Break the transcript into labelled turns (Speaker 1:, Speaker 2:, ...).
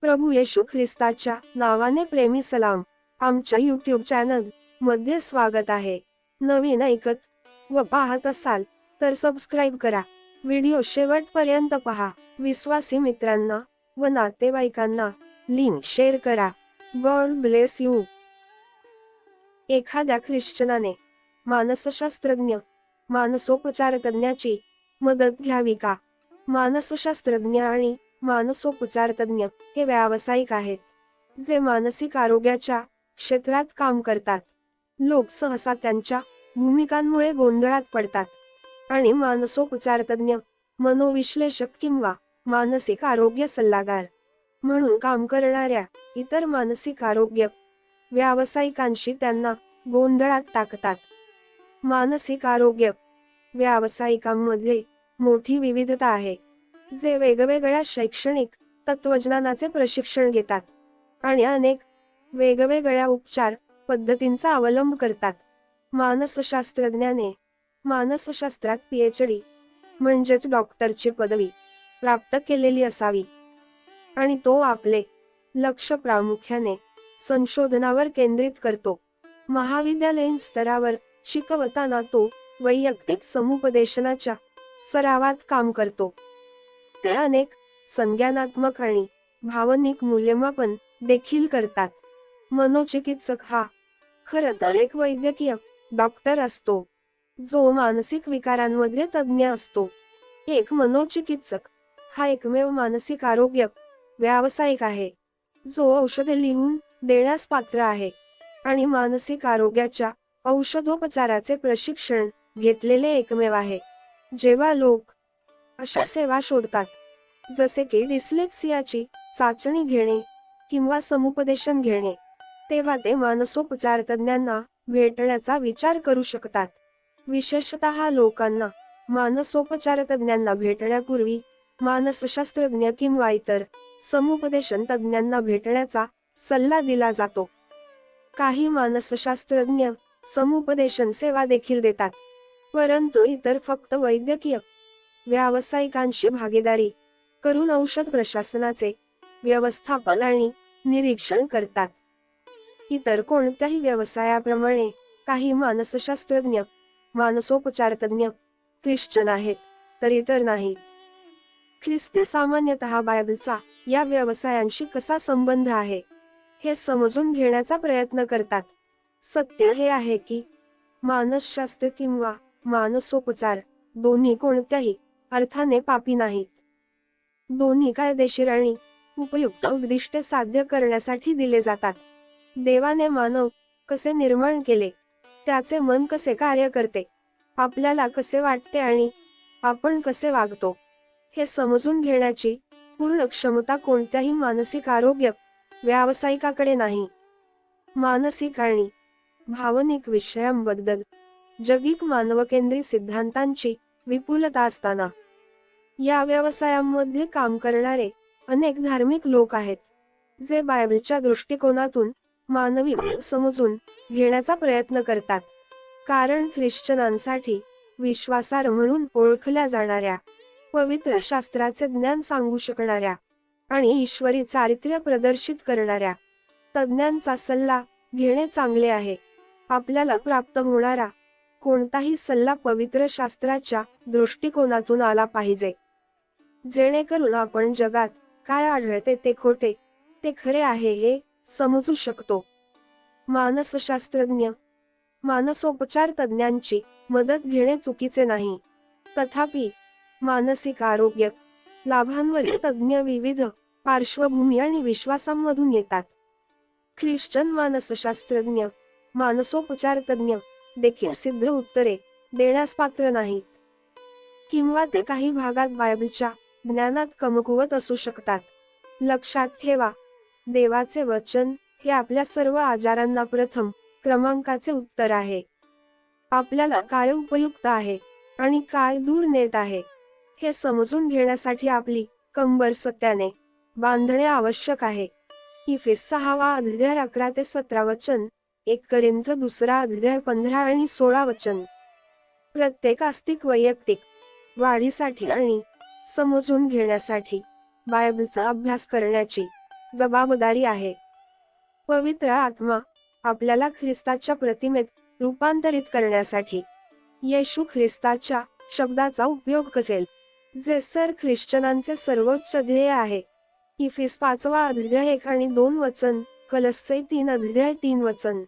Speaker 1: प्रभू येशू ख्रिस्ताच्या नावाने प्रेमी सलाम आमच्या यूट्यूब चॅनलमध्ये स्वागत आहे. नवीन ऐकत व पाहत असाल तर सबस्क्राईब करा. व्हिडिओ शेवटपर्यंत पहा. विश्वासी मित्रांना व नातेवाईकांना लिंक शेअर करा. गॉड ब्लेस यू एखाद्या ख्रिश्चनाने मानसशास्त्रज्ञ मानसोपचार तज्ञाची मदत घ्यावी का? मानसशास्त्रज्ञ आणि मानसोपचार तज्ञ हे व्यावसायिक आहेत जे मानसिक आरोग्याच्या क्षेत्रात काम करतात. लोक सहसा त्यांच्या भूमिकांमुळे गोंधळात पडतात आणि मानसोपचार तज्ञ मनोविश्लेषक किंवा मानसिक आरोग्य सल्लागार म्हणून काम करणाऱ्या इतर मानसिक आरोग्य व्यावसायिकांशी त्यांना गोंधळात टाकतात. मानसिक आरोग्य व्यावसायिकांमध्ये मोठी विविधता आहे. जे वेगवेगळ्या शैक्षणिक तत्वज्ञानाचे प्रशिक्षण घेतात आणि अनेक वेगवेगळ्या उपचार पद्धतींचा अवलंब करतात. मानसशास्त्रज्ञाने मानसशास्त्रात पीएचडी म्हणजेच डॉक्टरची पदवी प्राप्त केलेली असावी आणि तो आपले लक्ष प्रामुख्याने संशोधनावर केंद्रित करतो. महाविद्यालयीन स्तरावर शिकवताना तो वैयक्तिक समुपदेशनाच्या सरावात काम करतो. ते अनेक संज्ञानात्मक आणि भावनिक मूल्यमापन देखील करतात. मनोचिकित्सक हा खर तर एक वैद्यकीय डॉक्टर असतो जो मानसिक विकारांमध्ये तज्ज्ञ असतो. एक मनोचिकित्सक हा एकमेव मानसिक आरोग्य व्यावसायिक आहे जो औषधे लिहून देण्यास पात्र आहे आणि मानसिक आरोग्याच्या औषधोपचाराचे प्रशिक्षण घेतलेले एकमेव आहे. जेव्हा लोक अशा सेवा शोधतात. जसे की डिस्लेक्सियाची चाचणी घेणे किंवा समुपदेशन घेणे तेव्हा ते मानसोपचार तज्ञांना भेटण्याचा विचार करू शकतात. विशेषतः लोकांना मानसोपचार तज्ञांना भेटण्यापूर्वी मानसशास्त्रज्ञ किंवा इतर समुपदेशन तज्ञांना भेटण्याचा सल्ला दिला जातो. काही मानसशास्त्रज्ञ समुपदेशन सेवा देखील देतात परंतु इतर फक्त वैद्यकीय व्यावसायिकांशी भागीदारी करून औषध प्रशासनाचे व्यवस्थापन आणि निरीक्षण करतात. इतर कोणत्याही व्यवसायाप्रमाणे काही मानसशास्त्रज्ञ मानसोपचार तज्ञ ख्रिश्चन आहेत तर इतर नाहीत. ख्रिस्ती सामान्यतः बायबलचा या व्यवसायांशी कसा संबंध आहे हे समजून घेण्याचा प्रयत्न करतात. सत्य हे आहे की मानसशास्त्र किंवा मानसोपचार दोन्ही कोणत्याही अर्थाने पापी नाहीत. दोन्ही कायदेशीर आणि उपयुक्त उद्दिष्टे साध्य करण्यासाठी दिले जातात. देवाने मानव कसे निर्माण केले त्याचे मन कसे कार्य करते आपल्याला कसे वाटते आणि आपण कसे वागतो हे समजून घेण्याची पूर्ण क्षमता कोणत्याही मानसिक आरोग्य व्यावसायिकाकडे नाही. मानसिक आणि भावनिक विषयांबद्दल जगिक मानवकेंद्री सिद्धांतांची विपुलता असताना या व्यवसायांमध्ये काम करणारे अनेक धार्मिक लोक आहेत जे बायबलच्या दृष्टिकोनातून मानवी समजून घेण्याचा प्रयत्न करतात. कारण ख्रिश्चनांसाठी विश्वासार म्हणून ओळखल्या जाणाऱ्या पवित्र शास्त्राचे ज्ञान सांगू शकणाऱ्या आणि ईश्वरी चारित्र्य प्रदर्शित करणाऱ्या तज्ज्ञांचा सल्ला घेणे चांगले आहे. आपल्याला प्राप्त होणारा कोणताही सल्ला पवित्र शास्त्राच्या दृष्टिकोनातून आला पाहिजे. जेणेकरून आपण जगात काय आढळते ते खोटे ते खरे आहे हे समजू शकतो. मानसशास्त्रज्ञ मानसोपचार तज्ञांची मदत घेणे चुकीचे नाही. तथापि मानसिक आरोग्य लाभांवरील तज्ज्ञ विविध पार्श्वभूमी आणि विश्वासांमधून येतात. ख्रिश्चन मानसशास्त्रज्ञ मानसोपचार तज्ञ देखील सिद्ध उत्तरे देण्यास पात्र नाहीत. किंवा ते काही भागात बायबलच्या ज्ञानात कमकुवत असू शकतात. लक्षात ठेवा देवाचे वचन हे आपल्या सर्व आजारांना प्रथम क्रमांकाचे उत्तर आहे. आपल्याला काय उपयुक्त आहे आणि काय दूर नेत आहे हे समजून घेण्यासाठी आपली कंबर सत्याने बांधणे आवश्यक आहे. इफेस सहावा अध्याय अकरा ते सतरा वचन एक करिंथ दुसरा अध्याय पंधरा आणि सोळा वचन. प्रत्येक आस्तिक वैयक्तिक वाढीसाठी आणि समजून घेण्यासाठी बायबलचा अभ्यास करण्याची जबाबदारी आहे. पवित्र आत्मा आपल्याला ख्रिस्ताच्या प्रतिमेत रूपांतरित करण्यासाठी येशू ख्रिस्ताच्या शब्दाचा उपयोग करेल जे सर ख्रिश्चनांचे सर्वोच्च ध्येय आहे. इफिस पाचवा अध्याय एक आणि दोन वचन कलस्से तीन अध्याय तीन वचन.